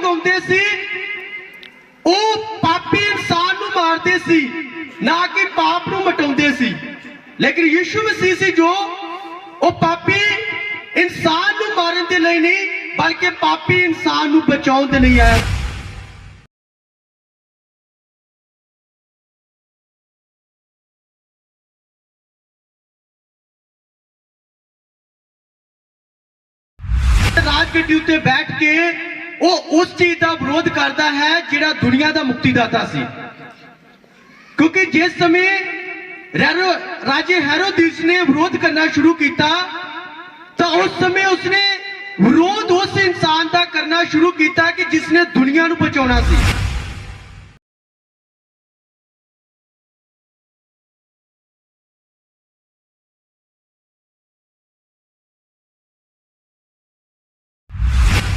ਲੋਕ ਹੁੰਦੇ ਸੀ ਉਹ ਪਾਪੀ ਇਨਸਾਨ ਨੂੰ ਮਾਰਦੇ ਸੀ ਨਾ ਕਿ ਪਾਪ ਨੂੰ ਮਟਾਉਂਦੇ ਸੀ ਲੇਕਿਨ ਯਿਸੂ ਮਸੀਹ ਸੀ ਜੋ ਉਹ ਪਾਪੀ ਇਨਸਾਨ ਨੂੰ ਮਾਰਨ ਦੇ ਲਈ ਨਹੀਂ ਬਲਕਿ ਪਾਪੀ ਇਨਸਾਨ ਨੂੰ ਬਚਾਉਣ ਦੇ ਲਈ ਆਇਆ ਰਾਜਗੱਡੀ ਉੱਤੇ ਬੈਠ ਕੇ ਉਹ ਉਸ ਚੀਜ਼ ਦਾ ਵਿਰੋਧ ਕਰਦਾ ਹੈ ਜਿਹੜਾ ਦੁਨੀਆ ਦਾ ਮੁਕਤੀਦਾਤਾ ਸੀ। ਕਿਉਂਕਿ ਜਿਸ ਸਮੇਂ ਰੈਰੋ, ਰਾਜੇ ਹੈਰੋਦੀਸ ਨੇ ਵਿਰੋਧ ਕਰਨਾ ਸ਼ੁਰੂ ਕੀਤਾ, ਤਾਂ ਉਸ ਸਮੇਂ ਉਸਨੇ ਵਿਰੋਧ ਉਸ ਇਨਸਾਨ ਦਾ ਕਰਨਾ ਸ਼ੁਰੂ ਕੀਤਾ ਕਿ ਜਿਸਨੇ ਦੁਨੀਆ ਨੂੰ ਬਚਾਉਣਾ ਸੀ।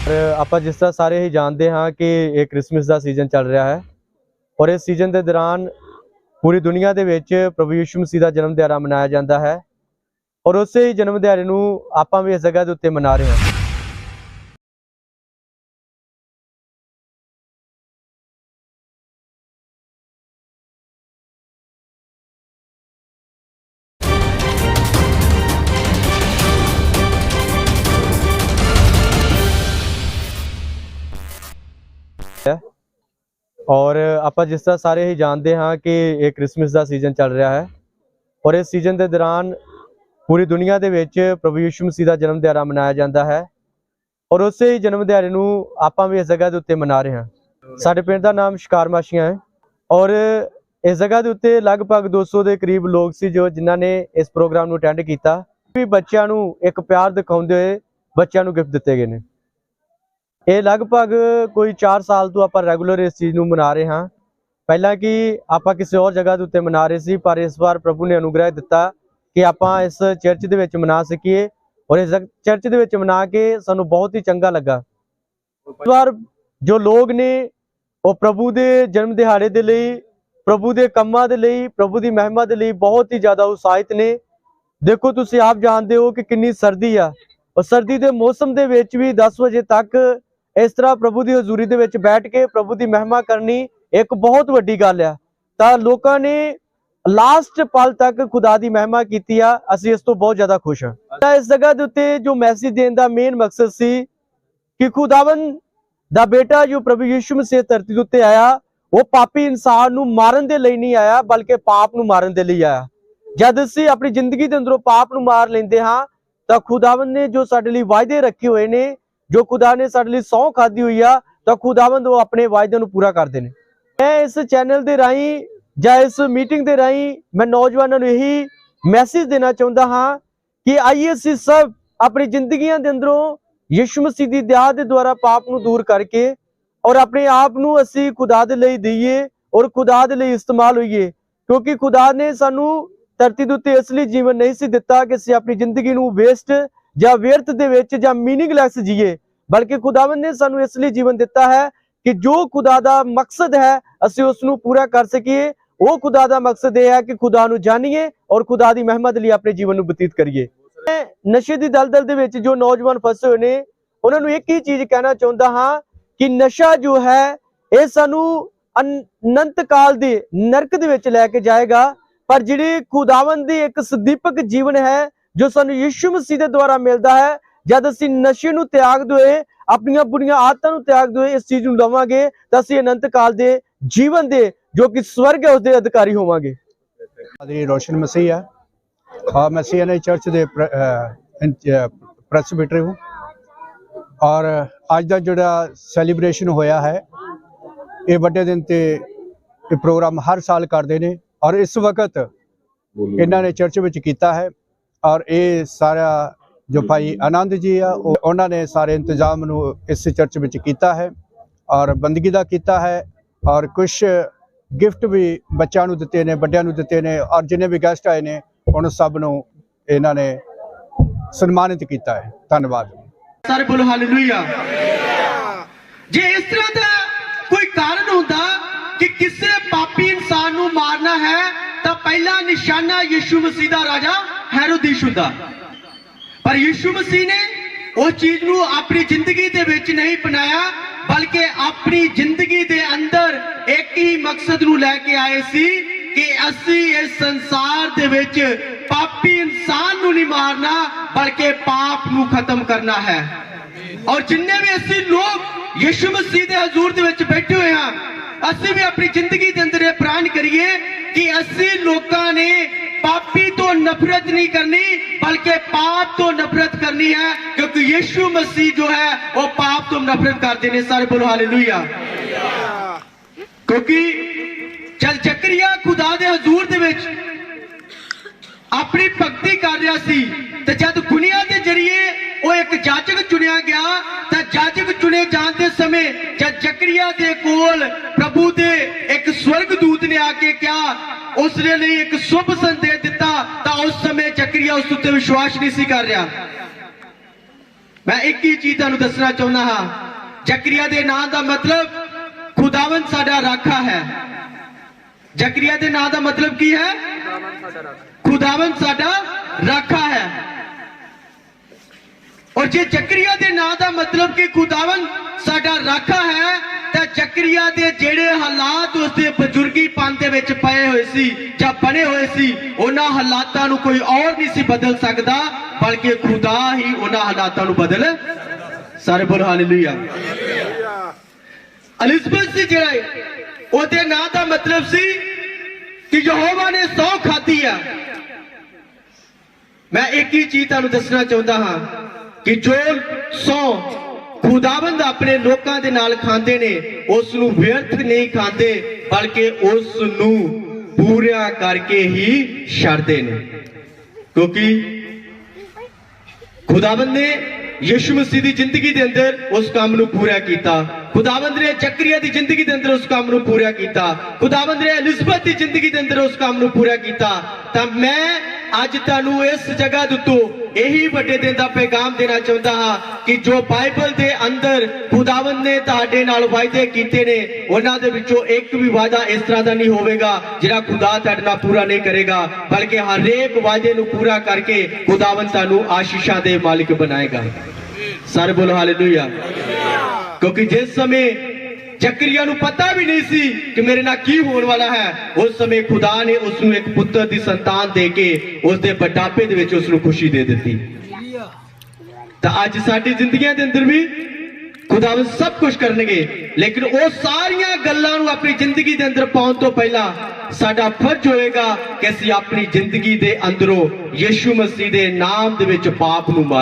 ਆਪਾਂ ਜਿਸ ਤਰ੍ਹਾਂ ਸਾਰੇ ਹੀ ਜਾਣਦੇ ਹਾਂ ਕਿ ਇਹ ਕ੍ਰਿਸਮਸ ਦਾ ਸੀਜ਼ਨ ਚੱਲ ਰਿਹਾ ਹੈ ਔਰ ਇਸ ਸੀਜ਼ਨ ਦੇ ਦੌਰਾਨ ਪੂਰੀ ਦੁਨੀਆ ਦੇ ਵਿੱਚ ਪ੍ਰਭੂ ਯਿਸੂ ਮਸੀਹ ਦਾ ਜਨਮ ਦਿਹਾੜਾ ਮਨਾਇਆ ਜਾਂਦਾ ਹੈ ਔਰ ਉਸੇ ਹੀ ਜਨਮ ਦਿਹਾੜੇ ਨੂੰ ਆਪਾਂ ਵੀ ਇਸ ਜਗ੍ਹਾ ਦੇ ਉੱਤੇ ਮਨਾ ਰਹੇ ਹਾਂ। ਔਰ ਆਪਾਂ ਜਿਸ ਤਰ੍ਹਾਂ ਸਾਰੇ ਹੀ ਜਾਣਦੇ ਹਾਂ ਕਿ ਇਹ ਕ੍ਰਿਸਮਸ ਦਾ ਸੀਜ਼ਨ ਚੱਲ ਰਿਹਾ ਹੈ ਔਰ ਇਸ ਸੀਜ਼ਨ ਦੇ ਦੌਰਾਨ ਪੂਰੀ ਦੁਨੀਆ ਦੇ ਵਿੱਚ ਪ੍ਰਭੂ ਯਿਸੂ ਮਸੀਹ ਦਾ ਜਨਮ ਦਿਹਾੜਾ ਮਨਾਇਆ ਜਾਂਦਾ ਹੈ ਔਰ ਉਸੇ ਹੀ ਜਨਮ ਦਿਹਾੜੇ ਨੂੰ ਆਪਾਂ ਵੀ ਇਸ ਜਗ੍ਹਾ ਦੇ ਉੱਤੇ ਮਨਾ ਰਹੇ ਹਾਂ। ਸਾਡੇ ਪਿੰਡ ਦਾ ਨਾਮ ਸ਼ਿਕਾਰ ਮਾਸ਼ੀਆਂ ਹੈ ਔਰ ਇਸ ਜਗ੍ਹਾ ਦੇ ਉੱਤੇ ਲਗਭਗ 200 ਦੇ ਕਰੀਬ ਲੋਕ ਸੀ ਜੋ ਜਿਨ੍ਹਾਂ ਨੇ ਇਸ ਪ੍ਰੋਗਰਾਮ ਨੂੰ ਅਟੈਂਡ ਕੀਤਾ। ਵੀ ਬੱਚਿਆਂ ਨੂੰ ਇੱਕ ਪਿਆਰ ਦਿਖਾਉਂਦੇ ਹੋਏ ਬੱਚਿਆਂ ਨੂੰ ਗਿਫਟ ਦਿੱਤੇ ਗਏ ਨੇ। ਇਹ ਲਗਭਗ ਕੋਈ 4 ਸਾਲ ਤੋਂ ਆਪਾਂ ਰੈਗੂਲਰ ਇਸ ਚੀਜ਼ ਨੂੰ ਮਨਾ ਰਹੇ ਹਾਂ। ਪਹਿਲਾਂ ਕਿ ਆਪਾਂ ਕਿਸੇ ਹੋਰ ਜਗ੍ਹਾ ਦੇ ਉੱਤੇ ਮਨਾ ਰਹੇ ਸੀ, ਪਰ ਇਸ ਵਾਰ ਪ੍ਰਭੂ ਨੇ ਅਨੁਗ੍ਰਹਿ ਦਿੱਤਾ ਕਿ ਆਪਾਂ ਇਸ ਚਰਚ ਦੇ ਵਿੱਚ ਮਨਾ ਸਕੀਏ ਔਰ ਇਸ ਚਰਚ ਦੇ ਵਿੱਚ ਮਨਾ ਕੇ ਸਾਨੂੰ ਬਹੁਤ ਹੀ ਚੰਗਾ ਲੱਗਾ। ਇਸ ਵਾਰ ਜੋ ਲੋਕ ਨੇ, ਉਹ ਪ੍ਰਭੂ ਦੇ ਜਨਮ ਦਿਹਾੜੇ ਦੇ ਲਈ, ਪ੍ਰਭੂ ਦੇ ਕੰਮਾਂ ਦੇ ਲਈ, ਪ੍ਰਭੂ ਦੀ ਮਹਿਮਾ ਦੇ ਲਈ ਬਹੁਤ ਹੀ ਜ਼ਿਆਦਾ ਉਤਸ਼ਾਹਿਤ ਨੇ। ਦੇਖੋ, ਤੁਸੀਂ ਆਪ ਜਾਣਦੇ ਹੋ ਕਿ ਕਿੰਨੀ ਸਰਦੀ ਆ। ਔਰ ਸਰਦੀ ਦੇ ਮੌਸਮ ਦੇ ਵਿੱਚ ਵੀ 10 ਵਜੇ ਤੱਕ ਇਸ ਤਰ੍ਹਾਂ ਪ੍ਰਭੂ ਦੀ ਹਜ਼ੂਰੀ ਦੇ ਵਿੱਚ ਬੈਠ ਕੇ ਪ੍ਰਭੂ ਦੀ ਮਹਿਮਾ ਕਰਨੀ ਇੱਕ ਬਹੁਤ ਵੱਡੀ ਗੱਲ ਆ। ਤਾਂ ਲੋਕਾਂ ਨੇ ਲਾਸਟ ਪਲ ਤੱਕ ਖੁਦਾ ਦੀ ਮਹਿਮਾ ਕੀਤੀ ਆ। ਅਸੀਂ ਇਸ ਤੋਂ ਬਹੁਤ ਜ਼ਿਆਦਾ ਖੁਸ਼ ਹਾਂ। ਤਾਂ ਇਸ ਜਗ੍ਹਾ ਦੇ ਉੱਤੇ ਜੋ ਮੈਸੇਜ ਦੇਣ ਦਾ ਮੇਨ ਮਕਸਦ ਸੀ ਕਿ ਖੁਦਾਵੰ ਦਾ ਬੇਟਾ ਜੋ ਪ੍ਰਭੂ ਯਿਸੂ ਮਸੀਹ ਧਰਤੀ ਦੇ ਉੱਤੇ ਆਇਆ, ਉਹ ਪਾਪੀ ਇਨਸਾਨ ਨੂੰ ਮਾਰਨ ਦੇ ਲਈ ਨਹੀਂ ਆਇਆ, ਬਲਕਿ ਪਾਪ ਨੂੰ ਮਾਰਨ ਦੇ ਲਈ ਆਇਆ। ਜਦ ਅਸੀਂ ਆਪਣੀ ਜ਼ਿੰਦਗੀ ਦੇ ਅੰਦਰੋਂ ਪਾਪ ਨੂੰ ਮਾਰ ਲੈਂਦੇ ਹਾਂ, ਤਾਂ ਖੁਦਾਵੰਦ ਨੇ ਜੋ ਸਾਡੇ ਲਈ ਵਾਅਦੇ ਰੱਖੇ ਹੋਏ ਨੇ ਜੋ ਖੁਦਾ ਨੇ ਸਾਡੇ ਲਈ ਸਹੁੰ ਖਾਦੀ ਹੋਈ ਆ, ਤਾਂ ਖੁਦਾਵੰਦ ਉਹ ਆਪਣੇ ਵਾਅਦਿਆਂ ਨੂੰ ਪੂਰਾ ਕਰਦੇ ਨੇ। ਮੈਂ ਇਸ ਚੈਨਲ ਦੇ ਰਾਹੀਂ ਜਾਂ ਇਸ ਮੀਟਿੰਗ ਦੇ ਰਾਹੀਂ ਮੈਂ ਨੌਜਵਾਨਾਂ ਨੂੰ ਇਹੀ ਮੈਸੇਜ ਦੇਣਾ ਚਾਹੁੰਦਾ ਹਾਂ ਕਿ ਆਈਏ ਅਸੀਂ ਸਭ ਆਪਣੀ ਜ਼ਿੰਦਗੀਆਂ ਦੇ ਅੰਦਰੋਂ ਯਿਸੂ ਮਸੀਹ ਦੀ ਦਿਆ ਦੇ ਦੁਆਰਾ ਪਾਪ ਨੂੰ ਦੂਰ ਕਰਕੇ ਔਰ ਆਪਣੇ ਆਪ ਨੂੰ ਅਸੀਂ ਖੁਦਾ ਦੇ ਲਈ ਦਈਏ ਔਰ ਖੁਦਾ ਦੇ ਲਈ ਇਸਤੇਮਾਲ ਹੋਈਏ, ਕਿਉਂਕਿ ਖੁਦਾ ਨੇ ਸਾਨੂੰ ਧਰਤੀ ਦੇ ਉੱਤੇ ਅਸਲੀ ਜੀਵਨ ਨਹੀਂ ਸੀ ਦਿੱਤਾ ਕਿ ਅਸੀਂ ਆਪਣੀ ਜ਼ਿੰਦਗੀ ਨੂੰ ਵੇਸਟ ਜਾਂ ਵਿਅਰਥ ਦੇ ਵਿੱਚ ਜਾਂ ਮੀਨਿੰਗਲੈਸ ਜੀਏ। ਬਲਕਿ ਖੁਦਾਵੰਦ ਨੇ ਸਾਨੂੰ ਇਸ ਲਈ ਜੀਵਨ ਦਿੱਤਾ ਹੈ ਕਿ ਜੋ ਖੁਦਾ ਦਾ ਮਕਸਦ ਹੈ, ਅਸੀਂ ਉਸ ਨੂੰ ਪੂਰਾ ਕਰ ਸਕੀਏ। ਉਹ ਖੁਦਾ ਦਾ ਮਕਸਦ ਇਹ ਹੈ ਕਿ ਖੁਦਾ ਨੂੰ ਜਾਣੀਏ ਔਰ ਖੁਦਾ ਦੀ ਮਹਿਮਤ ਲਈ ਆਪਣੇ ਜੀਵਨ ਨੂੰ ਬਤੀਤ ਕਰੀਏ। ਨਸ਼ੇ ਦੀ ਦਲਦਲ ਦੇ ਵਿੱਚ ਜੋ ਨੌਜਵਾਨ ਫਸੇ ਹੋਏ ਨੇ, ਉਹਨਾਂ ਨੂੰ ਇੱਕ ਹੀ ਚੀਜ਼ ਕਹਿਣਾ ਚਾਹੁੰਦਾ ਹਾਂ ਕਿ ਨਸ਼ਾ ਜੋ ਹੈ, ਇਹ ਸਾਨੂੰ ਅਨੰਤ ਕਾਲ ਦੇ ਨਰਕ ਦੇ ਵਿੱਚ ਲੈ ਕੇ ਜਾਏਗਾ। ਪਰ ਜਿਹੜੀ ਖੁਦਾਵੰਦ ਦੀ ਇੱਕ ਸਦੀਪਕ ਜੀਵਨ ਹੈ, ਜੋ ਸਾਨੂੰ ਯਿਸੂ ਮਸੀਹ ਦੇ ਦੁਆਰਾ ਮਿਲਦਾ ਹੈ ਜਦ ਅਸੀਂ ਨਸ਼ੇ ਨੂੰ ਤਿਆਗਦੇ ਹੋਏ ਆਪਣੀਆਂ ਬੁਰੀਆਂ ਆਦਤਾਂ ਨੂੰ ਤਿਆਗਦੇ ਹੋਏ ਇਸ ਚੀਜ਼ ਨੂੰ ਲਵਾਂਗੇ ਤਾਂ ਅਸੀਂ ਅਨੰਤ ਕਾਲ ਦੇ ਜੀਵਨ ਦੇ ਜੋ ਕਿ ਸਵਰਗ ਹੈ ਉਸ ਦੇ ਅਧਿਕਾਰੀ ਹੋਵਾਂਗੇ ਪਾਦਰੀ ਰੋਸ਼ਨ ਮਸੀਹ ਹੈ और मैं सी एन आई चर्च ਦੇ ਪ੍ਰੈਸਬਿਟਰੀ ਹੂੰ ਔਰ ਅੱਜ ਦਾ ਜਿਹੜਾ ਸੈਲੀਬ੍ਰੇਸ਼ਨ ਹੋਇਆ ਹੈ ਇਹ ਵੱਡੇ ਦਿਨ ਤੇ ਇਹ ਪ੍ਰੋਗਰਾਮ ਹਰ ਸਾਲ ਕਰਦੇ ਨੇ ਔਰ ਇਸ ਵਕਤ ਇਹਨਾਂ ਨੇ ਚਰਚ ਵਿੱਚ ਕੀਤਾ ਹੈ ਔਰ ਇਹ ਸਾਰਾ ਜੋ ਭਾਈ ਆਨੰਦ ਜੀ ਆ ਉਹ- ਉਹਨਾਂ ਨੇ ਸਾਰੇ ਇੰਤਜ਼ਾਮ ਨੂੰ ਇਸ ਚਰਚ ਵਿੱਚ ਕੀਤਾ ਹੈ ਔਰ ਬੰਦਗੀ ਦਾ ਕੀਤਾ ਹੈ ਔਰ ਕੁਝ ਗਿਫਟ ਵੀ ਬੱਚਿਆਂ ਨੂੰ ਦਿੱਤੇ ਨੇ ਵੱਡਿਆਂ ਨੂੰ ਦਿੱਤੇ ਨੇ ਔਰ ਜਿੰਨੇ ਵੀ ਗੈਸਟ ਆਏ ਨੇ ਉਹਨਾਂ ਸਭ ਨੂੰ ਇਹਨਾਂ ਨੇ ਸਨਮਾਨਿਤ ਕੀਤਾ ਹੈ। ਧੰਨਵਾਦ। ਸਾਰੇ ਬੋਲੋ ਹਾਲੇਲੂਇਆ ਜੇ ਇਸ ਤਰ੍ਹਾਂ ਦਾ ਕੋਈ ਕਾਰਨ ਹੁੰਦਾ ਕਿ ਕਿਸੇ ਪਾਪੀ ਇਨਸਾਨ ਨੂੰ ਮਾਰਨਾ ਹੈ ਤਾਂ ਪਹਿਲਾ ਨਿਸ਼ਾਨਾ ਯਿਸੂ ਮਸੀਹ ਦਾ ਰਾਜਾ ਹੈਰੋਦੀਸ਼ ਹੁੰਦਾ। ਪਰ ਯਿਸੂ ਮਸੀਹ ਨੇ ਉਸ ਚੀਜ਼ ਨੂੰ ਆਪਣੀ ਜ਼ਿੰਦਗੀ ਦੇ ਵਿੱਚ ਨਹੀਂ ਬਣਾਇਆ ਬਲਕਿ ਆਪਣੀ ਜ਼ਿੰਦਗੀ ਦੇ ਅੰਦਰ ਇੱਕ ਹੀ ਮਕਸਦ ਨੂੰ ਲੈ ਕੇ ਆਏ ਸੀ ਕਿ ਅਸੀਂ ਇਸ ਸੰਸਾਰ ਦੇ ਵਿੱਚ ਪਾਪੀ ਇਨਸਾਨ ਨੂੰ ਨਹੀਂ ਮਾਰਨਾ ਬਲਕਿ ਪਾਪ ਨੂੰ ਖਤਮ ਕਰਨਾ ਹੈ ਔਰ ਜਿੰਨੇ ਵੀ ਅਸੀਂ ਲੋਕ ਯਿਸੂ ਮਸੀਹ ਦੇ ਹਜ਼ੂਰ ਦੇ ਵਿੱਚ ਬੈਠੇ ਹੋਏ ਹਾਂ ਅਸੀਂ ਵੀ ਆਪਣੀ ਜ਼ਿੰਦਗੀ ਦੇ ਅੰਦਰ ਇਹ ਪ੍ਰਾਣ ਕਰੀਏ ਕਿ ਅਸੀਂ ਲੋਕਾਂ ਨੇ ਪਾਪੀ ਤੋਂ ਨਫ਼ਰਤ ਨਹੀਂ ਕਰਨੀ ਬਲਕਿ ਪਾਪ ਤੋਂ ਨਫ਼ਰਤ ਕਰਨੀ ਹੈ ਕਿਉਂਕਿ ਯਿਸੂ ਮਸੀਹ ਜੋ ਹੈ ਉਹ ਪਾਪ ਤੋਂ ਨਫ਼ਰਤ ਕਰਦੇ ਨੇ ਸਾਰੇ ਬੋਲੋ ਹਾਲੇਲੂਇਆ ਕਿਉਂਕਿ ਜਦ ਜ਼ਕਰੀਆ ਖੁਦਾ ਦੇ ਹਜ਼ੂਰ ਦੇ ਵਿੱਚ ਆਪਣੀ ਭਗਤੀ ਕਰ ਰਿਹਾ ਸੀ ਤੇ ਜਦ ਗੁਨੀਆ ਦੇ ਜਰੀਏ ਉਹ ਇੱਕ ਜਾਜਕ ਚੁਣਿਆ ਗਿਆ ਤਾਂ ਜਾਜਕ ਚੁਣੇ ਜਾਣ ਦੇ ਸਮੇਂ ਜਦ ਜ਼ਕਰੀਆ ਦੇ ਕੋਲ ਪ੍ਰਭੂ ਦੇ ਇੱਕ ਸਵਰਗ ਦੂਤ ਨੇ ਆ ਕੇ ਕਿਹਾ ਉਸ ਨੇ ਲਈ ਇੱਕ ਸ਼ੁਭ ਸੰਦੇਸ਼ ਦਿੱਤਾ ਤਾਂ ਉਸ ਸਮੇਂ ਜ਼ਕਰੀਆ ਉਸ ਉੱਤੇ ਵਿਸ਼ਵਾਸ ਨਹੀਂ ਸੀ ਕਰ ਰਿਹਾ। ਮੈਂ ਇੱਕ ਹੀ ਚੀਜ਼ ਤੁਹਾਨੂੰ ਦੱਸਣਾ ਚਾਹੁੰਦਾ ਹਾਂ। ਜ਼ਕਰੀਆ ਦੇ ਨਾਂ ਦਾ ਮਤਲਬ ਖੁਦਾਵੰਦ ਸਾਡਾ ਰਾਖਾ ਹੈ। ਜ਼ਕਰੀਆ ਦੇ ਨਾਂ ਦਾ ਮਤਲਬ ਕੀ ਹੈ? ਖੁਦਾਵੰਦ ਸਾਡਾ ਰਾਖਾ ਹੈ। ਔਰ ਜੇ ਜ਼ਕਰੀਆ ਦੇ ਨਾਂ ਦਾ ਮਤਲਬ ਕਿ ਖੁਦਾਵੰਦ ਸਾਡਾ ਰਾਖਾ ਹੈ ਤਾਂ ਜ਼ਕਰੀਆ ਦੇ ਜਿਹੜੇ ਹਾਲਾਤ ਉਸਦੇ ਬਜ਼ੁਰਗੀ ਪੰਨ ਦੇ ਵਿੱਚ ਪਏ ਹੋਏ ਸੀ ਜਾਂ ਬਣੇ ਹੋਏ ਸੀ, ਉਹਨਾਂ ਹਾਲਾਤਾਂ ਨੂੰ ਕੋਈ ਔਰ ਨਹੀਂ ਸੀ ਬਦਲ ਸਕਦਾ, ਬਲਕਿ ਖੁਦਾ ਹੀ ਉਹਨਾਂ ਹਾਲਾਤਾਂ ਨੂੰ ਬਦਲ ਸਾਰੇ ਹਾਲੇਲੂਇਆ। ਅਲਿਜ਼ਬeth ਸੀ ਜਿਹੜਾ ਉਹਦੇ ਨਾਂ ਦਾ ਮਤਲਬ ਸੀ ਕਿ ਯਹੋਵਾ ਨੇ ਸੌ ਖਾਧੀ ਆ। ਮੈਂ ਇੱਕ ਹੀ ਚੀਜ਼ ਤੁਹਾਨੂੰ ਦੱਸਣਾ ਚਾਹੁੰਦਾ ਹਾਂ ਕਿ ਜੋ ਸੌ ਖੁਦਾਵੰਦ ਆਪਣੇ ਲੋਕਾਂ ਦੇ ਨਾਲ ਖਾਂਦੇ ਨੇ ਉਸ ਨੂੰ ਵਿਅਰਥ ਨਹੀਂ ਖਾਂਦੇ, ਬਲਕਿ ਉਸ ਨੂੰ ਪੂਰਾ ਕਰਕੇ ਹੀ ਛੱਡਦੇ ਨੇ। ਕਿਉਂਕਿ ਖੁਦਾਵੰਦ ਨੇ ਯਿਸੂ ਮਸੀਹ ਦੀ ਜ਼ਿੰਦਗੀ ਦੇ ਅੰਦਰ ਉਸ ਕੰਮ ਨੂੰ ਪੂਰਾ ਕੀਤਾ। ਖੁਦਾਵੰਦ ਨੇ ਜ਼ਕਰੀਆ ਦੀ ਜ਼ਿੰਦਗੀ ਦੇ ਅੰਦਰ ਉਸ ਕੰਮ ਨੂੰ ਪੂਰਾ ਕੀਤਾ। ਖੁਦਾਵੰਦ ਨੇ ਐਲਿਜ਼ਬeth ਦੀ ਜ਼ਿੰਦਗੀ ਦੇ ਅੰਦਰ ਉਸ ਕੰਮ ਨੂੰ ਪੂਰਾ ਕੀਤਾ। ਤਾਂ ਮੈਂ ਅੱਜ ਤੁਹਾਨੂੰ ਇਸ ਜਗ੍ਹਾ ਦੇ ਇਹੀ ਵੱਡੇ ਦਿਨ ਦਾ ਪੈਗਾਮ ਦੇਣਾ ਚਾਹੁੰਦਾ ਹਾਂ ਕਿ ਜੋ ਬਾਈਬਲ ਦੇ ਅੰਦਰ ਖੁਦਾਵੰਦ ਨੇ ਤੁਹਾਡੇ ਨਾਲ ਵਾਅਦੇ ਕੀਤੇ ਨੇ, ਉਹਨਾਂ ਦੇ ਵਿੱਚੋਂ ਇੱਕ ਵੀ ਵਾਅਦਾ ਇਸ ਤਰ੍ਹਾਂ ਦਾ ਨਹੀਂ ਹੋਵੇਗਾ ਜਿਹੜਾ ਖੁਦਾ ਤੁਹਾਡੇ ਨਾਲ ਪੂਰਾ ਨਹੀਂ ਕਰੇਗਾ, ਬਲਕਿ ਹਰੇਕ ਵਾਅਦੇ ਨੂੰ ਪੂਰਾ ਕਰਕੇ ਖੁਦਾਵੰਦ ਤੁਹਾਨੂੰ ਆਸ਼ੀਸ਼ਾਂ ਦੇ ਮਾਲਿਕ ਬਣਾਏਗਾ। ਸਰ ਬੋਲੋ ਹਾਲੇਲੂਇਆ ਕਿਉਂਕਿ ਜਿਸ ਸਮੇਂ ਜ਼ਕਰੀਆ ਨੂੰ ਪਤਾ ਵੀ ਨਹੀਂ ਸੀ ਕਿ ਮੇਰੇ ਨਾਲ ਕੀ ਹੋਣ ਵਾਲਾ ਹੈ। ਉਸ ਸਮੇਂ ਖੁਦਾ ਨੇ ਉਸ ਨੂੰ ਇੱਕ ਪੁੱਤਰ ਦੀ ਸੰਤਾਨ ਦੇ ਕੇ ਉਸ ਦੇ ਬੁਢਾਪੇ ਦੇ ਵਿੱਚ ਉਸ ਨੂੰ ਖੁਸ਼ੀ ਦੇ ਦਿੱਤੀ। ਤਾਂ ਅੱਜ ਸਾਡੀ ਜ਼ਿੰਦਗੀਆਂ ਦੇ ਅੰਦਰ ਵੀ ਖੁਦਾਵੰਦ ਸਭ ਕੁਝ ਕਰਨਗੇ। ਲੇਕਿਨ ਉਹ ਸਾਰੀਆਂ ਗੱਲਾਂ ਨੂੰ ਆਪਣੀ ਜ਼ਿੰਦਗੀ ਦੇ ਅੰਦਰ ਪਾਉਣ ਤੋਂ ਪਹਿਲਾਂ ਸਾਡਾ ਫਰਜ਼ ਹੋਏਗਾ ਕਿ ਅਸੀਂ ਆਪਣੀ ਜ਼ਿੰਦਗੀ ਦੇ ਅੰਦਰੋਂ ਯੀਸ਼ੂ ਮਸੀਹ ਦੇ ਨਾਮ ਦੇ ਵਿੱਚ ਪਾਪ ਨੂੰ ਮਾਰੀ